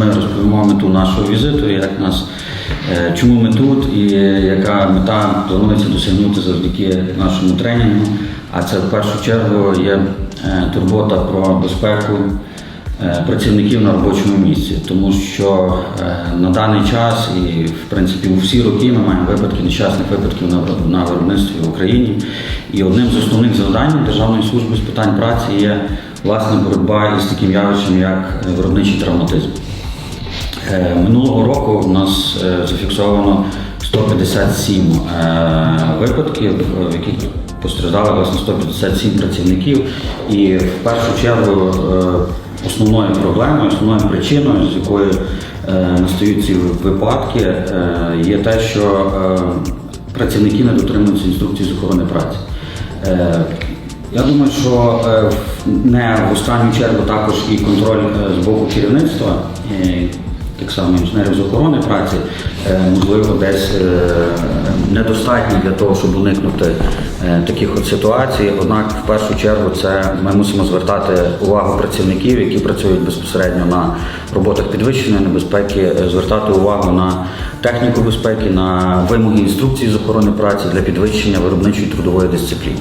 Ми розповімо мету нашого візиту, як нас, е, чому ми тут і яка мета планується досягнути завдяки нашому тренінгу. А це в першу чергу є е, турбота про безпеку е, працівників на робочому місці, тому що е, на даний час і в принципі у всі роки ми маємо випадки нещасних випадків на виробництві в Україні. І одним з основних завдань Державної служби з питань праці є власне боротьба із таким явищем, як е, виробничий травматизм. Е, Минулого року у нас е, зафіксовано 157 е, випадків, в яких постраждали власне 157 працівників. І в першу чергу основною проблемою, основною причиною, з якої е, настають ці випадки, є те, що працівники не дотримуються інструкцій з охорони праці. Я думаю, що не в останню чергу також і контроль з боку керівництва, так само інженерів з охорони праці, е, можливо, десь е, недостатні для того, щоб уникнути е, таких от ситуацій. Однак, в першу чергу, це ми мусимо звертати увагу працівників, які працюють безпосередньо на роботах підвищеної небезпеки, звертати увагу на техніку безпеки, на вимоги інструкції з охорони праці для підвищення виробничої трудової дисципліни.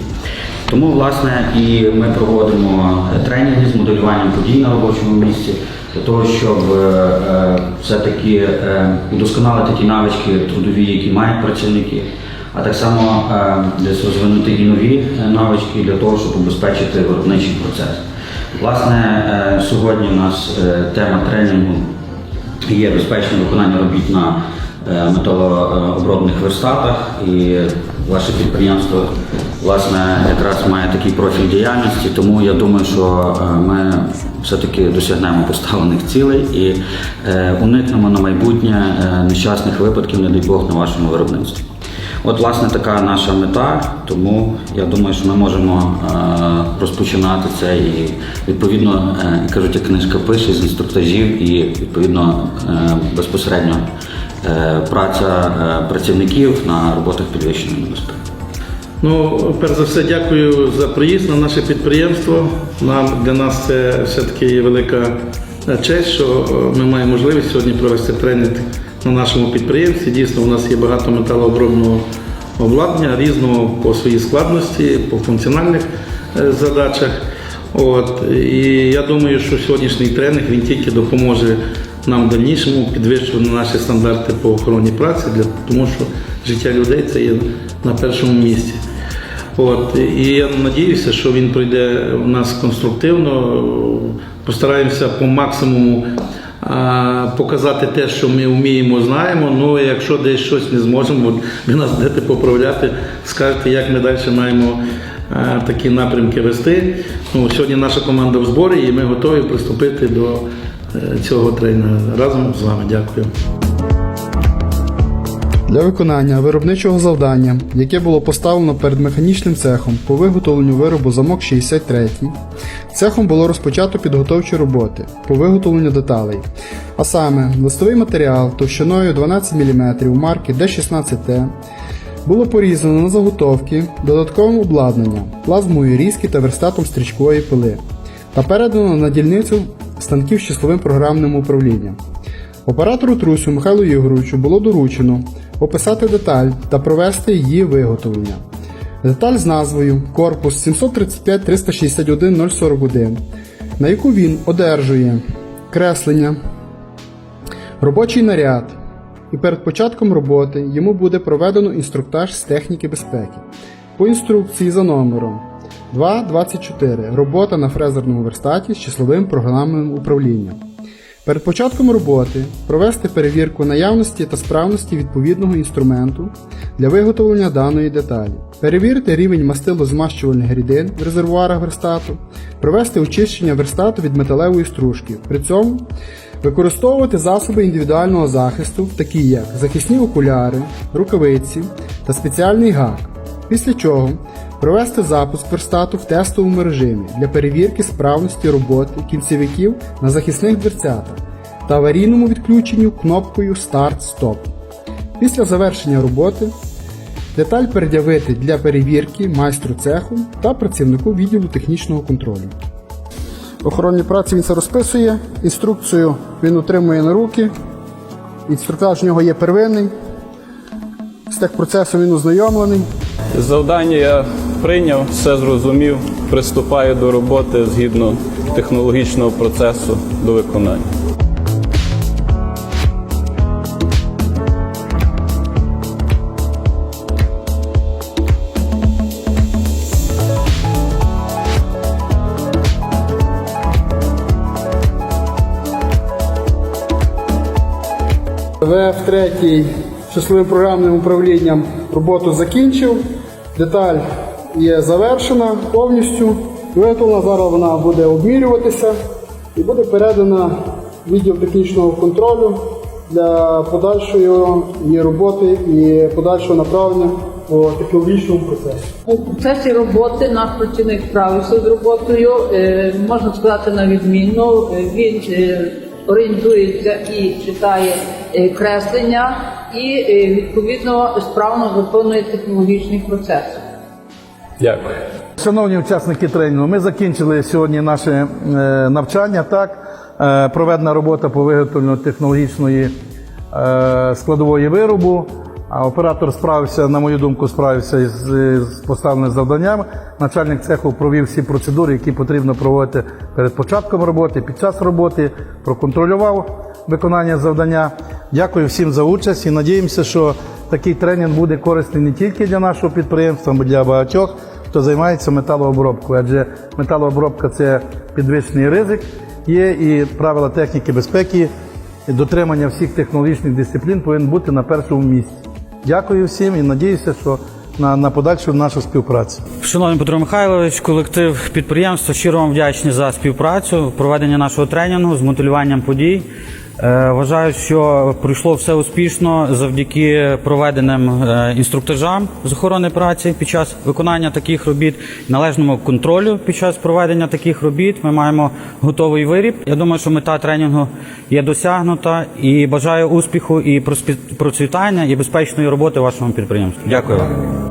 Тому, власне, і ми проводимо тренінги з моделюванням подій на робочому місці для того, щоб е, е, все-таки е, удосконалити ті навички трудові, які мають працівники, а так само десь розвинути і нові навички для того, щоб убезпечити виробничий процес. Власне, сьогодні у нас тема тренінгу є безпечне виконання робіт на металообробних верстатах. І ваше підприємство власне якраз має такий профіль діяльності, тому я думаю, що е, ми все-таки досягнемо поставлених цілей і е, уникнемо на майбутнє е, нещасних випадків, не дай Бог, на вашому виробництві. От, власне, така наша мета, тому я думаю, що ми можемо е, розпочинати це і відповідно, е, кажуть, як книжка пише з інструктажів і відповідно е, безпосередньо е, праця е, працівників на роботах підвищеної небезпеки. Ну, перш за все, дякую за приїзд на наше підприємство. Нам для нас це все-таки велика е, честь, що е, ми маємо можливість сьогодні провести тренінг на нашому підприємстві. Дійсно, у нас є багато металообробного обладнання різного по своїй складності, по функціональних е, задачах. От і я думаю, що сьогоднішній тренінг він тільки допоможе нам в дальнішому підвищувати наші стандарти по охороні праці, для тому що життя людей це є на першому місці. От і я надіюся, що він пройде у нас конструктивно. Постараємося по максимуму а, показати те, що ми вміємо, знаємо. Ну якщо десь щось не зможемо, ви нас будете поправляти, скажете, як ми далі маємо а, такі напрямки вести. Ну, сьогодні наша команда в зборі, і ми готові приступити до цього тренінга разом з вами. Дякую. Для виконання виробничого завдання, яке було поставлено перед механічним цехом по виготовленню виробу замок 63, цехом було розпочато підготовчі роботи по виготовленню деталей, а саме листовий матеріал товщиною 12 мм марки D16T було порізано на заготовки додатковим обладнанням, плазмою різки та верстатом стрічкової пили та передано на дільницю станків з числовим програмним управлінням. Оператору Трусю Михайлу Ігоровичу було доручено описати деталь та провести її виготовлення. Деталь з назвою Корпус 735 361 041, на яку він одержує креслення, робочий наряд, і перед початком роботи йому буде проведено інструктаж з техніки безпеки. По інструкції за номером 2.24 робота на фрезерному верстаті з числовим програмним управлінням. Перед початком роботи провести перевірку наявності та справності відповідного інструменту для виготовлення даної деталі, перевірити рівень мастилозмащувальних рідин в резервуарах верстату, провести очищення верстату від металевої стружки. При цьому використовувати засоби індивідуального захисту, такі як захисні окуляри, рукавиці та спеціальний гак. Після чого провести запуск верстату в тестовому режимі для перевірки справності роботи кінцевиків на захисних дверцятах та аварійному відключенню кнопкою Старт-Стоп. Після завершення роботи деталь пред'явити для перевірки майстру цеху та працівнику відділу технічного контролю. охоронній праці він це розписує. Інструкцію він отримує на руки. Інструктаж в нього є первинний. З техпроцесом він ознайомлений. Завдання прийняв, все зрозумів, приступаю до роботи згідно технологічного процесу до виконання. ВФ-3 числовим програмним управлінням роботу закінчив. Деталь є завершена повністю. Виготовлена зараз вона буде обмірюватися і буде передана відділ технічного контролю для подальшої її роботи і подальшого направлення по технологічному процесі. У процесі роботи наш працівник справився з роботою, е, можна сказати на відмінно. Е, Він е, орієнтується і читає креслення, і відповідно справно виконує технологічний процес. Дякую. Шановні учасники тренінгу, ми закінчили сьогодні наше е, навчання. Так, Е, проведена робота по виготовленню технологічної е, складової виробу. Оператор справився, на мою думку, справився з поставленим завданням. Начальник цеху провів всі процедури, які потрібно проводити перед початком роботи, під час роботи, проконтролював виконання завдання. Дякую всім за участь і надіємося, що такий тренінг буде корисний не тільки для нашого підприємства, а й для багатьох, хто займається металообробкою. Адже металообробка це підвищений ризик. Є і правила техніки безпеки, і дотримання всіх технологічних дисциплін повинен бути на першому місці. Дякую всім і надіюся, що на, на подальшу нашу співпрацю. Шановний Петро Михайлович, колектив підприємства щиро вам вдячні за співпрацю, проведення нашого тренінгу з моделюванням подій. Е, Вважаю, що пройшло все успішно завдяки проведеним е, інструктажам з охорони праці під час виконання таких робіт, належному контролю під час проведення таких робіт. Ми маємо готовий виріб. Я думаю, що мета тренінгу є досягнута і бажаю успіху і процвітання і безпечної роботи вашому підприємству. Дякую вам.